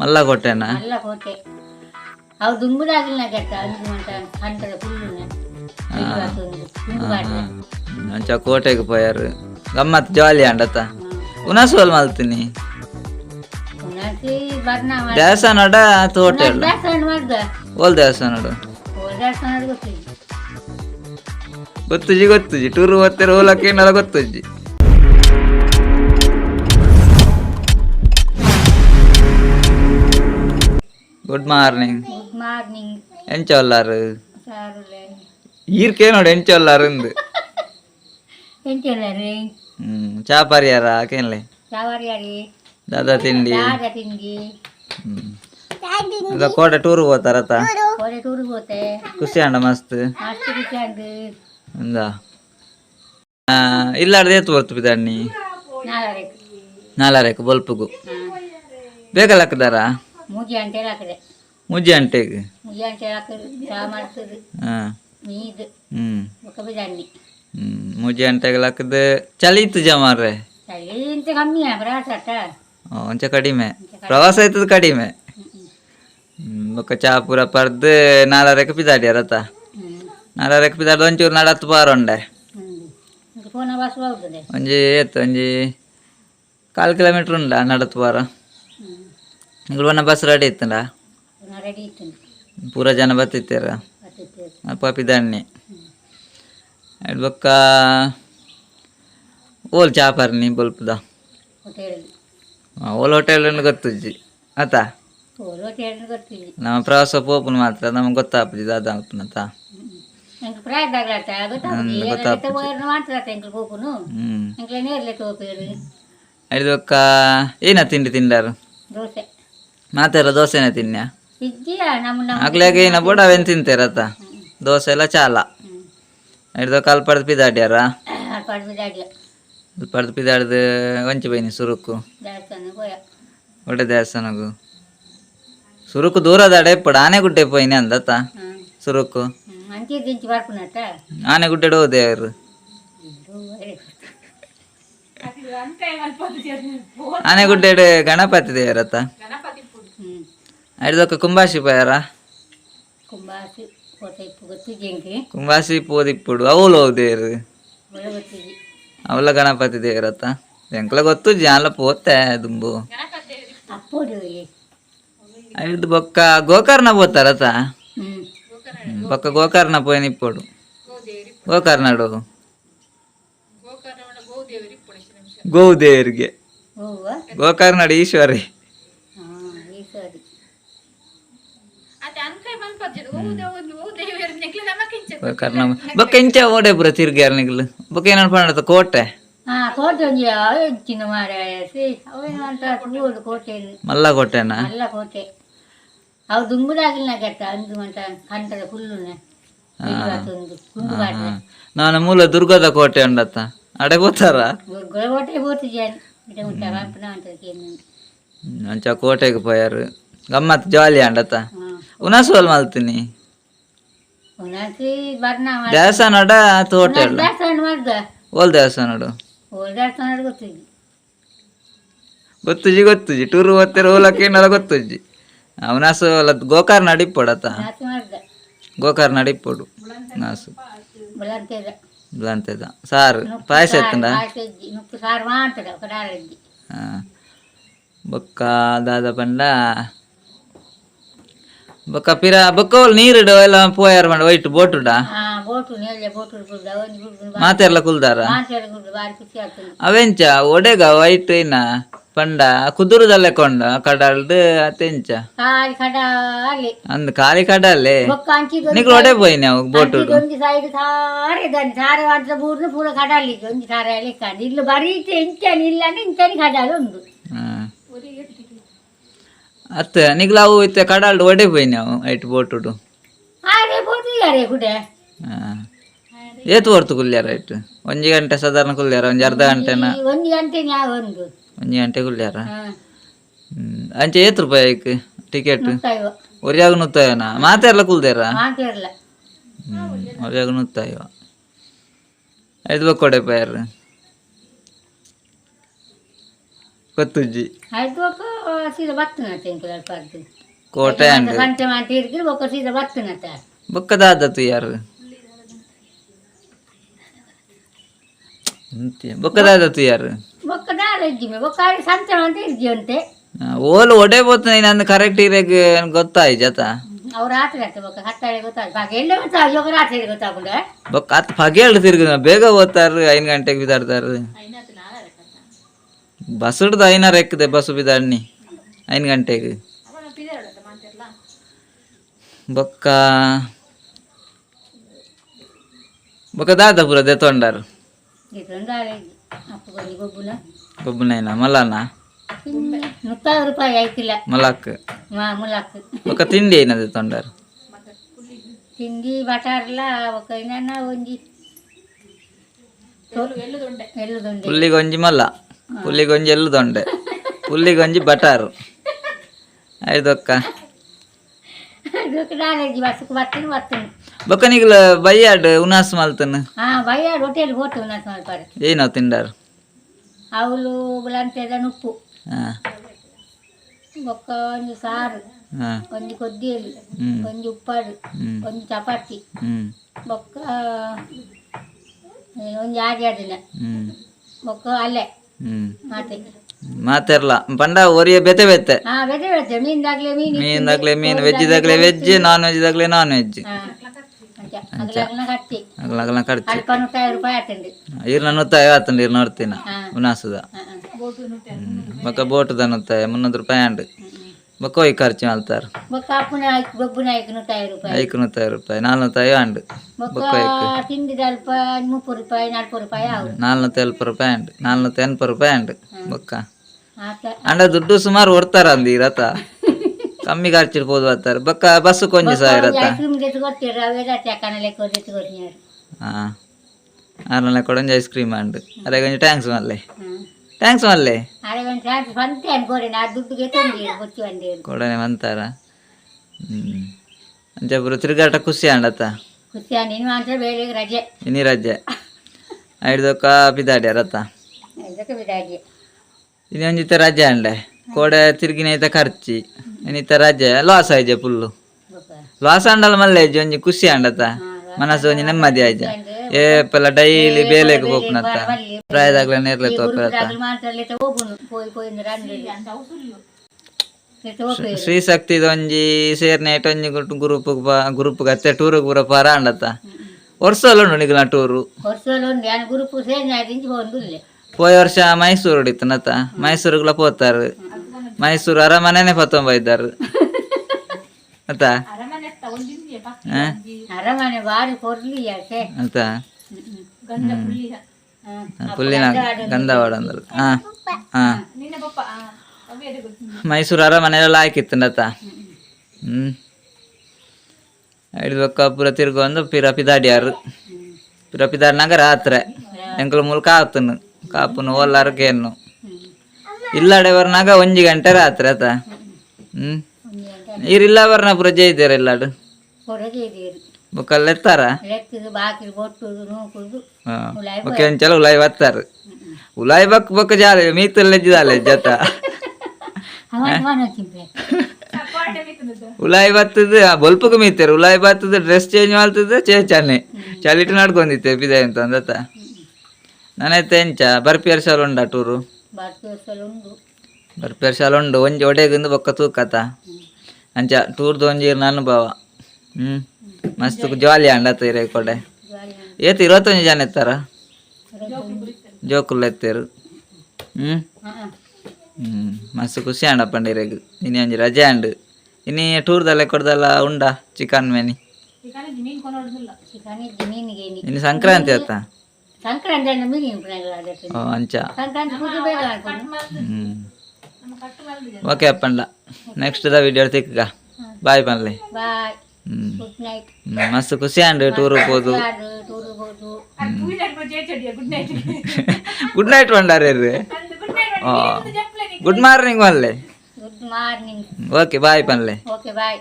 ಮಲ್ಲ ಹೆಚ್ಚಿನ ಕೋಟೆ. ಕೋಟೆಗೆ ಪೋಯಾರ. ಗಮ್ಮತ್ ಜಾಲಿ ಅಂಡತ ಉನಸೋಲ್ ಮಲ್ತೀನಿ. ದೇವಸ್ಥಾನ ತೋಟೆ ಓಲ್ ದೇವಸ್ಥಾನ ಗೊತ್ತಿ ಗೊತ್ತಿ ಟೂರ್ ಓದ್ತಿರೋ ಹೋಲಕ್ಕೆ ಏನಲ್ಲ ಗೊತ್ತಿ ಗುಡ್ ಮಾರ್ನಿಂಗ್ ಗುಡ್ ಮಾರ್ನಿಂಗ್ ಎಂಚೊಲ್ಲಾರು ಸಾರುಲೆ ಈರ್ಕೆ ನೋಡಿ ಎಂಚೊಲ್ಲಾರು ಎಂಚಲ್ಲ ರೀ ಹ್ಮ್ ಚಾ ಪರಿಯಾರ ಆಕೇನ್ಲೆ ಚಾವರಿಯಾರಿ ದಾದಾ ತಿಂಡಿ ದಾದ ತಿಂಡಿ ಹ್ಮ್ ಈಗ ಕೋಟೆ ಟೂರ್ ಹೋತಾರತ ಕೋಡೆ ಟೂರಿಗೆ ಹೋತೆ ಖುಷಿ ಅಂಡ ಮಸ್ತ್ ಅಷ್ಟು ಬಿಸಾಂದು ಇಂದ ಇಲ್ಲಾರ್ದು ಎತ್ತು ಬರ್ತು ಬಿದಣ್ಣಿ ನಾಳೆ ನಾಲಾರೇಕು ಬಲ್ಪುಗು ಹಾಂ ಬೇಕಲ್ಲ ಹಾಕಿದಾರ ಮುಜಿ ಅಂಟೆ ಹಾಕಿದೆ. ಮುಜ್ಜಿ ಅಂಟೆಗೆ? ಮುಜಿ ಹಾಕಿದ್ರು ಮುಜ್ಜಿ ಚಳಿ ಇತ್ತು ಜಮಾರೆ ಕಮ್ಮಿ ಪ್ರವಾಸ ಒಂಚ ಕಡಿಮೆ. ಪ್ರವಾಸ ಆಯ್ತದ ಕಡಿಮೆ. ಬೊಕ್ಕ ಚಾ ಪೂರ ಪರ್ದು ನಾಲಾರಕ್ಕೆ ಪಿದಾಡಿ ಅರತ ನಾಲಾರಕ್ಕೆ ಪಿದಾಡ್ದು ಒಂಚೂರು ನಡತ್ತು ಪಾರೊಂಡೆ ಒಂಜಿ ಏತ್ ಒಂಜಿ ಕಾಲು ಕಿಲೋಮೀಟ್ರ್ ಉಂಡ ನಡತ್ತು ಪಾರ? ನಿಲ್ವನ ಬಸ್ ರೆಡಿ ಇತ್ತಲ್ಲ? ರೆಡಿ ಪೂರ ಜನ ಬತ್ತಿತ್ತೀರ ಪಾಪಿ ದಾಣ್ಣಿ ಬೊಕ್ಕ ಓಲ್ ಚಾಪರ್ನಿ ಬಲ್ಪದ? ಓಲ್ ಹೋಟೆಲ್ ಗೊತ್ತುಜ್ಜಿ ಆತಾ? ನಮ್ಮ ಪ್ರವಾಸ ಪೋಪುನ ಮಾತ್ರ ನಮಗೆ ಗೊತ್ತಾಗ್ಬಿಟ್ಟಿದೆ ಅದು ಆಗ್ತಾನಂತ ಹ್ಮ್. ಐದು ಒಕ್ಕ ಏನ ತಿಂಡಿ ತಿಂಡಾರು ದೋಸೆ. ಮಾತೆರ ದೋಸೆನೇ ತಿನ್ಯ? ಆಗ್ಲಾಗ ಏನ ಬುಡ ಅವೇನು ತಿಂತೀರತ್ತ? ದೋಸೆ ಎಲ್ಲ ಚಾಲ? ಹಿಡ್ದು ಕಾಲು ಪಡೆದು ಪಿದಾಡ್ಯಾರ? ಪಡೆದು ಪಿದಾಡ್ದು ವಂಚಿ ಬೈನಿ ಸುರುಕು. ಒಡೆ ದೇವಸ್ಥಾನಗು. ಸುರುಕು ದೂರ ದಾಡೆ ಇಪ್ಪಡು ಆನೆಗುಡ್ಡೆ ಪೋಯ್ನೆ ಅಂದತ್ತ? ಸುರುಕು. ಆನೆಗುಡ್ಡೆ ಹೋದೆ ಅವರು ಆನೆಗುಡ್ಡೆ ಗಣಪತಿ ದೇವರತ್ತ? ಹಿಡ್ದಕ್ಕ ಕುಂಬಾಶಿ ಪೋಯಾರ కుంభాసి పోతే ఇప్పుడు వచ్చి జంకి ಕುಂಬಾಸಿ ಪೋದಿಪ್ಪುಡು ಅವಳು ದೇವರು ಒಳಗೊತ್ತಿದ್ವಿ ಅವಳ ಗಣಪತಿ ದೇವರತ್ತ ಎಂಕ್ಲ ಗೊತ್ತು ಜಾಲ ಪೋತೆ ದುಂಬು అప్పుడు ಹಿಡ್ದು ಬೊಕ್ಕ ಗೋಕರ್ಣ పోతారత ఉమ్. ಬೊಕ್ಕ ಗೋಕರ್ಣ ಪೋಯಿನ ಇಪ್ಪಡು ಗೋಕರ್ಣಡು ಗೋದೇವ್ರಿಗೆ ఓవా ಗೋಕರ್ಣಡು ಬೊಕ್ಕ ಇಂಚ ಓಡೆ ಪುರ ತಿರ್ಗ್ಯಾರ ನಿಗ್ಲು ಬೊಕ್ಕ ಏನ ಪಂಡತ ಕೋಟೆ ಮಲ್ಲ ಕೋಟೆನಾ? ಅಂದು ನಾನು ಮೂಲ ದುರ್ಗದ ಕೋಟೆ ಅಂಡತ್ತ ಅಡೆ ಗೊತ್ತಾರ ಕೋಟೆ ಅಂಚ ಕೋಟೆಗೆ ಪೋಯಾರು. ಗಮ್ಮತ್ ಜಾಲಿ ಅಂಡತ್ತ ಉನಾಸು ಅಲ್ಲಿ ಮಲ್ತೀನಿ. ದೇವಸ್ಥಾನ ನೋಡ ತೋಟ ಓಲ್ ದೇವಸ್ಥಾನ ನೋಡು. ಗೊತ್ತಿಜಿ ಗೊತ್ತುಜಿ. ಟೂರ್ ಓದ್ತಿರ ಓಲಕ್ಕೇನಲ್ಲ ಗೊತ್ತುಜಿ. ಅವನಾಸು ಅಲ್ಲ ಗೋಕಾರ್ ನಡಿಪೋಡತ ಗೋಕಾರ್ ನಡಿಪೋಡು ನಾಸು ಬ್ಲಾಂತದ. ಸಾರು. ಪಾಯಸ ಎತ್ತಂಡ? ಬೊಕ್ಕ ದಾದ ಪಂಡ ಬೊಕ್ಕ ಪಿರ ಬೊಕ್ಕವಲ್ ನೀರಿಡು ಎಲ್ಲ ಪೋಯಾರ ಮಾಡಿ ವೈಟ್ ಬೋಟುಡ ಮಾತೆಲ್ಲ ಕುಲ್ದಾರ ಅವೆಂಚ ಒಡೆಗ ವೈಟ್ ಇನ್ನ ಪಂಡ ಕುದುರದಲ್ಲೇ ಕೊಂಡ ಕಡಲ್ಡ್ ಅತೆಂಚ ಅಂದ್ ಕಾಲಿ ಕಡಲೆ ನಿಗ್ ಒಡೆ ಪೋಯಿ ನಾವು ಬೋಟು ಪೂರ ಕಡಲಿ ಇಲ್ಲಿ ಬರೀತೆ ಇಂಚ ನಿಲ್ಲ ಇಂಚ ಕಡಲು ಉಂಟು ಅತ್ತೆ ನಿಗ್ಲಾವು ಇತ್ತೆ ಕಡಾಲ್ಡ್ ಒಡೆ ಬೈ ನಾವು ಐಟ್ ಬೋಟುಡು. ಆರೆ ಬೋಟು ಯಾರೆ ಕುಡೆ ಏತು ಹೊರ್ತು ಕುಲ್ಯಾರ ಐಟ್? ಒಂಜಿ ಗಂಟೆ ಸಾಧಾರಣ ಕುಲ್ಯಾರ ಒಂಜಿ ಅರ್ಧ ಗಂಟೆನ? ಒಂಜಿ ಗಂಟೆ ಯಾ ಒಂದು. 1 ಗಂಟೆ ಕುಲ್ಯಾರ ಅಂಚೆ ಏತ್ ರೂಪಾಯಿ ಐಕ್ ಟಿಕೆಟ್? ಒರಿಯಾಗ ನುತ್ತಾಯನ ಮಾತಾಡ್ಲ ಕುಲ್ದೇರ? ಒರಿಯಾಗ ನುತ್ತಾಯೋ ಐದು ಬಕ್ಕೊಡೆ ಪಾಯರ್ ಕೊತ್ತುಜ್ಜಿ. ಕೋಟೆ ಅಂಡ್ ಯಾರು? ಬೊಕ್ಕದಾದತ್ತು ಯಾರು? ಬೊಕ್ಕದಾದ ಮೇ ಸಂತೆ ಓಲು ಒಡೆ ಬೋತ ನಾನು ಕರೆಕ್ಟ್ ಇರಕ್ಕೆ ಗೊತ್ತಾಯ್ ಜತ. ರಾತ್ರಿ ಬೊಕ್ಕ ಹತ್ತಾಳೆ ಗೊತ್ತಾಗ ಭಾಗ್ಯ ಗೊತ್ತಾಗ ಯೋಗ ರಾತ್ರಿ ಬೇಗ ಓದ್ತಾರ ಐದು ಗಂಟೆಗೆ ಬಿದಾಡ್ತಾರ ಬಸಡ್ದು ಐನಾರು ಎಕ್ಕದೆ ಬಸ್ಸು ಬಿದ್ದಾಡ್ನಿ ಐದು ಗಂಟೆಗೆ ಬೊಕ್ಕ ಬೊಕ್ಕ ದಾದ ಪುರ ದೆತ್ತೊಂಡಾರು ಗೊಬ್ಬುನೈನ ಮಲ್ಲನ ಮಲಕ್ ಬೊಕ್ಕ ತಿಂಡಿ ಐನ ದೆತ್ತೊಂಡಾರು ತಿಂಡಿ ಬಟಾರ್ಲ ಬೊಕ್ಕ ಒಂಜಿ ಎಲ್ಲಿ ಒಂಜಿ ಮಲ್ಲ ಪುಲ್ಲಿ ಗೊಂಜಿ ಎಲ್ಲ ತೊಂಡೆ ಪುಲ್ಲಿ ಗೊಂಜಿ ಬಟಾರು ಐದೊಕ್ಕ ಬೊಕ್ಕ ನಿಗಲ ಬಯ್ಯಾಡ್ ಉನಾಸ್ ಮಾಲ್ತನ ಬಯ್ಯಾಡ್ ಹೋಟೆಲ್ ಹೋಟು ಉನಾಸ್ ಮಾಲ್ಪಾರೆ ಏನೋ ತಿಂಡಾರು ಅವಳು ಬಲಂತೆದ ಉಪ್ಪು ಬೊಕ್ಕ ಒಂದು ಸಾರು ಒಂದು ಕೊದ್ದಿಯಲ್ಲಿ ಒಂದು ಉಪ್ಪಾಡು ಒಂದು ಚಪಾತಿ ಬೊಕ್ಕ ಒಂದು ಆಗಿ ಅದನ್ನ ಬೊಕ್ಕ ಅಲ್ಲೇ ಹ್ಮ್. ಪಂಡ ಒರಿಯ ಬೆತೆ ಬೆತ್ತೆ ಮೀನ್ದಾಗ್ಲೆ ಮೀನ್ ವೆಜ್ ಇದಾಗ್ಲೆ ವೆಜ್ ನಾನ್ ವೆಜ್ ಇದಾಗ್ಲೆ ನಾನ್ ವೆಜ್ ಅಗ್ಲಗ್ಲ ಉನ್ನಾಸದ ಇರ್ನ ನುತ್ತಾಯ ಆತಂಡ ಇರ್ ಉನಾಸುದ. ನುತ್ತಾಯ ಮುನ್ನೂರು ರೂಪಾಯಿ ಅಂಡ್ ಮಕ್ಕೆ ಖರ್ಚು ಅಂತಾರ ಮಕ್ಕಾ ಫುನ್ ಐಕ ಅಂಡ್ ರೂಪಾಯಿ. ರೂಪಾಯಿ ಅಂಡ್ 40 ತೆನ್ ರೂಪಾಯಿ ಅಂಡ್ ದುಡ್ಡು ಸುಮಾರು ወರ್ತಾರ ಅಂದಿ ರಥ. ಕಮ್ಮಿ ಖರ್ಚು ಇರಬಹುದು ಅಂತಾರ ಮಕ್ಕಾ ಬಸು ಕೊಂಚಸ ಐರತಾ ಆ ಐಸ್ ಕ್ರೀಮ್ ಗೆತೋ ರಾವೆ ಕ್ರೀಮ್ ಅಂಡ್ ಅರೆ ಕೊಂಚ ಟ್ಯಾಂಕ್ಸ್ ಮಲ್ಲೆ. ಟ್ಯಾಂಕ್ಸ್ ಮಲ್ಲೆ అదే కొంచెం పంతే అనుకోండి నా దుడ్డుకి అయితే వచ్చి అండి ಕೊಡನೆ ಮಂತಾರ ಹ್ಮ್ ಅಂಚಪುರ ತಿರುಗಾಟ ಖುಷಿ ಅಂಡತ್ತ కూర్చోండి నేను అంటే వేరే రజే ಇನಿ ರಜೆ ಐದೊಕ್ಕ ಬಿದಾಡ್ಯ ರಥ ఇదొక విధాజే ಇನಿ ಒಂಜಿತ ರಜೆ ಅಂಡೆ ಕೋಡೆ ತಿರುಗಿನೈತ ಖರ್ಚಿ ಇನ್ನಿತ ರಜೆ ಲಾಸ್ ಆಯ್ಜೆ ಫುಲ್ಲು ಲಾಸ್ ಅಂಡಲ್ ಮಲ್ಲೆ ಇಜ್ಜಿ ಒಂಜಿ ಖುಷಿ ಅಂಡತ್ತ ಮನಸ್ಸು ಒಂಜಿ ನೆಮ್ಮದಿ ಆಯ್ಜ ಏ ಪೆಲ್ಲ ಡೈಲಿ ಬೇಲೆಗೆ ಹೋಗ್ನತ್ತ ಪ್ರಾಯದಾಗ್ಲೇ ನೇರ್ಲೆ ತೋಪರತ್ತ ಶ್ರೀ ಶಕ್ತಿ ಒಂಜಿ ಸೇರ್ನೆ ಒಂಜಿ ಗ್ರೂಪ್ ಗ್ರೂಪ್ ಅತ್ತೆ ಟೂರ್. ಪೂರ ಪರ ಅಂಡತ್ತ ವರ್ಷಲ್ಲ ಉಂಡು ನಾ ಟೂರು ಪೋಯ ವರ್ಷ ಮೈಸೂರು ಹೊಡಿತು ನತ್ತ ಮೈಸೂರುಗ್ಲ ಪೋತಾರ. ಮೈಸೂರು ಅರಮನೆನೆ ಪತ್ತೊಂಬ ಇದ್ದಾರೆ ಅರಮನೆ ಬಾರಿ ಕೊರ್ಲಿ ಯಾಕೆ? ಅಂತ? ಪುಲ್ಲಿನ ಗಂಧವಾಡ ಅಂದಲ್ಲ ಹಾಂ ಹಾಂ ಮೈಸೂರು ಅರಮನೆಯೆಲ್ಲ ಹ್ಮ್ ಹ್ಞೂ ಹಿಡಿದ್ಬೇಕ ಪೂರ ತಿರ್ಗು ಒಂದು ಪಿರ ಪಿದಾಡಿಯಾರು ಪಿರ ಪಿದಾಡಿನಾಗ ರಾತ್ರ ಎಂಕಲ್ ಮೂಲಕ ಆತನು ಕಾಪುನು ಓಲ್ಲಾರ ಕೇನು ಇಲ್ಲಾಡೆ ಒಂಜಿ ಗಂಟೆ ರಾತ್ರಿ ಆತ. ಹ್ಞೂ ಇರಿಲ್ಲ ಬರ್ನ ಪೂರ ಜೈತೀರ ಇಲ್ಲಾಡು ಹೊರಗೆ ಎತ್ತಾರ? ಲೆಕ್ಕದು ಬಾಕಿ ಓಕೆ ಉಲಾಯಿ ಬತ್ತಾರ. ಉಲಾಯಿ ಬಕ್ ಬಕ್ ಜಾಲ ಮೀತಲ್ಲ ಜಾಲ ಜತ. ಉಲಾಯಿ ಬತ್ತದ ಬೊಲ್ಪಕ್ಕೆ ಮೀತಾರೆ ಉಲಾಯಿ ಬತ್ತದ ಡ್ರೆಸ್ ಚೇಂಜ್ ಮಾಡ್ತದ ಚೇ ಚಾನೆ ಚಲಿಟ್ಟು ನಡ್ಕೊಂಡಿತ್ತೆ ಬಿದೆ ಅಂತ ಅಂದತ ನಾನೈತೆ ಎಂಚ ಬರ್ಪಿಯರ್ ಶಾಲ ಉಂಡ ಟೂರು? ಬರ್ಪಿಯರ್ ಶಾಲ ಉಂಡು. ಒಂಜಿ ಒಡೆಗಿಂದ ಬೊಕ್ಕ ತೂಕತ ಅಂಚ ಟೂರ್ದು ಒಂಜಿ ನನ್ನ ಮಸ್ತ್ ಜಾಲಿ ಅಂಡ ತೀರ ಕೊಡೆ. ಏತ್ ಇರುವತ್ತೊಂದು ಜನ ಎತ್ತಾರ ಜೋಕುಲ್ ಎತ್ತೇರು ಹ್ಞೂ ಹ್ಞೂ ಮಸ್ತ್ ಖುಷಿ ಅಂಡ ಇನ್ನೇ ಒಂದು ರಜೆ ಅಂಡು. ಇನ್ನೀ ಟೂರ್ದಲ್ಲ ಕೊಡ್ದಲ್ಲ ಉಂಡ ಚಿಕನ್ ಮೆನಿ? ಇನ್ನು ಸಂಕ್ರಾಂತಿ ಅತ್ತ ಅಂಚ. ಓಕೆ ಅಪ್ಪಂಡ ನೆಕ್ಸ್ಟ್ ದ ವಿಡಿಯೋ ತಿಕ್ಕ ಬಾಯ್ ಪನ್ಲಿ ಬಾಯ್ ಮಸ್ತ್ ಖುಷಿ ಅಂಡ್ರಿ ಟೂರ್ ಹೋಗೋದು good night Bhandari good morning ಒನ್ಲೆ okay bye ಪನ್ಲೆ ಓಕೆ ಬಾಯ್